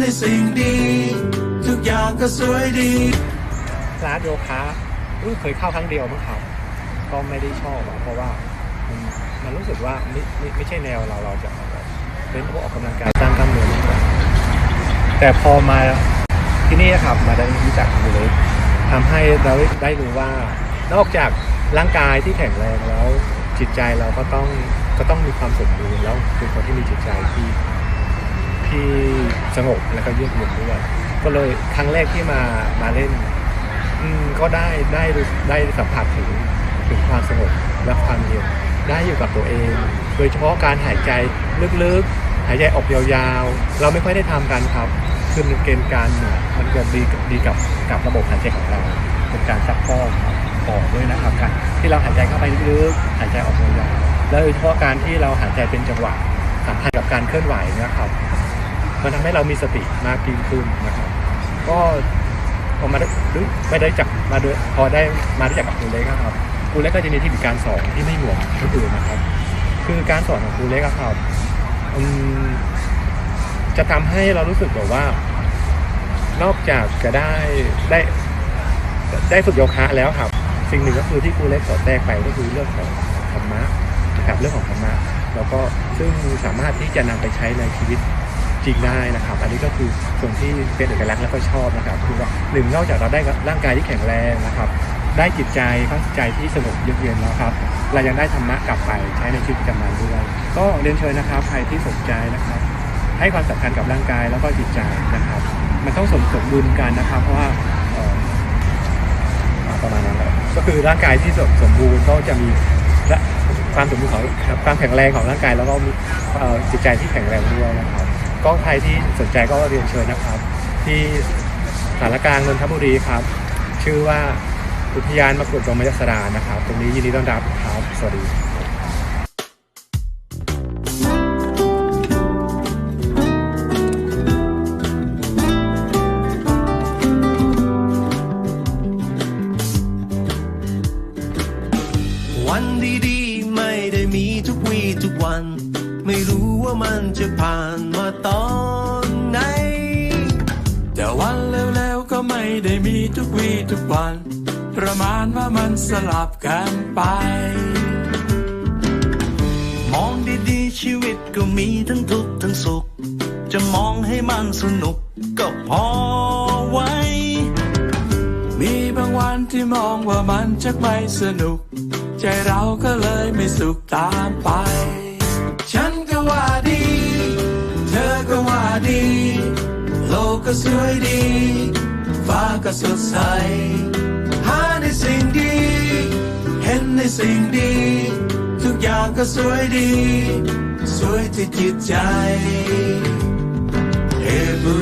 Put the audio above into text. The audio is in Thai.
ในสิ่งดี ทุกอย่างก็สวยดีคลาสโยคะเพิ่งเคยเข้าครั้งเดียวมั้งครับก็ไม่ได้ชอบเพราะว่ามันมันรู้สึกว่าไม่ไม่ไม่ใช่แนวเราเราจะเป็นพวกออกกำลังกายสร้างกล้ามเนื้อมากกว่าแต่พอมาที่นี่ครับมาได้รู้จักคุณเล็กทำให้เราได้รู้ว่านอกจากร่างกายที่แข็งแรงแล้วจิตใจเราก็ต้องก็ต้องมีความสมบูรณ์แล้วเป็นคนที่มีจิตใจที่ ที่สงบแล้วก็เยือกเย็นด้วยก็เลยครั้งแรกที่มามาเล่น อืมก็ได้ได้ได้สัมผัสถึงถึงความสงบและความเย็นได้อยู่กับตัวเอง โดยเฉพาะการหายใจลึกๆ หายใจออกยาวๆ เราไม่ค่อยได้ทำกันครับ คือมันเกณฑ์การเหนื่อยมันเกิดดีกับดีกับกับระบบหายใจของเรา เป็นการซักฟอกปอดด้วยนะครับการที่เราหายใจเข้าไปลึกๆ หายใจออกยาวๆ แล้วโดยเฉพาะการที่เราหายใจเป็นจังหวะสัมพันธ์กับการเคลื่อนไหวนะครับ มันทำให้เรามีสติมากยิ่งขึ้นนะครับ ก็พอมาได้รู้ไม่ได้จักมาด้วยพอได้มารู้จักกับครูเล็กครับครูเล็กก็จะมีเทคนิคการสอนที่ไม่เหมือนคนอื่นนะครับ คือการสอนของครูเล็กครับจะทำให้เรารู้สึกแบบว่า นอกจากจะได้ได้ได้ฝึกโยคะแล้วครับ สิ่งหนึ่งก็คือที่ครูเล็กสอนแทรกไปก็คือเรื่องของธรรมะนะครับเรื่องของธรรมะแล้วก็ซึ่งสามารถที่จะนำไปใช้ในชีวิต จริงได้นะครับ อันนี้ก็คือส่วนที่เป็นเอกลักษณ์แล้วก็ชอบนะครับ คือว่าหนึ่งนอกจากเราได้ร่างกายที่แข็งแรงนะครับ ได้จิตใจข้างใจที่สงบเยือกเย็นแล้วครับ เรายังได้ธรรมะกลับไปใช้ในชีวิตประจำวันด้วย ก็เรียนเชิญนะครับใครที่สนใจนะครับ ให้ความสำคัญกับร่างกายแล้วก็จิตใจนะครับ มันต้องสมสมดุลกันนะครับ เพราะว่าประมาณนั้นแหละก็คือร่างกายที่สมสมบูรณ์ก็จะมีและความสมบูรณ์ของความแข็งแรงของร่างกายแล้วก็มีจิตใจที่แข็งแรงด้วยนะครับ ก็ใครที่สนใจก็เรียนเชิญนะครับ ที่สารกลางนนทบุรีครับ ชื่อว่าอุทยานมกุฎรมยสดานะครับ ตรงนี้ยินดีต้อนรับครับ สวัสดีวันดีๆ ไม่ได้มีทุกวีทุกวัน ว่ามันจะผ่านมาตอนไหน แต่วันแล้วๆก็ไม่ได้มีทุกวีทุกวัน ประมาณว่ามันสลับกันไป มองดีๆชีวิตก็มีทั้งทุกข์ทั้งสุข จะมองให้มันสนุกก็พอไว้ มีบางวันที่มองว่ามันจะไม่สนุก ใจเราก็เลยไม่สุขตามไป ก็สวยดี ฟ้าก็สดใส หาในสิ่งดี เห็นในสิ่งดี ทุกอย่างก็สวยดี สวยที่จิตใจ เฮ้ hey,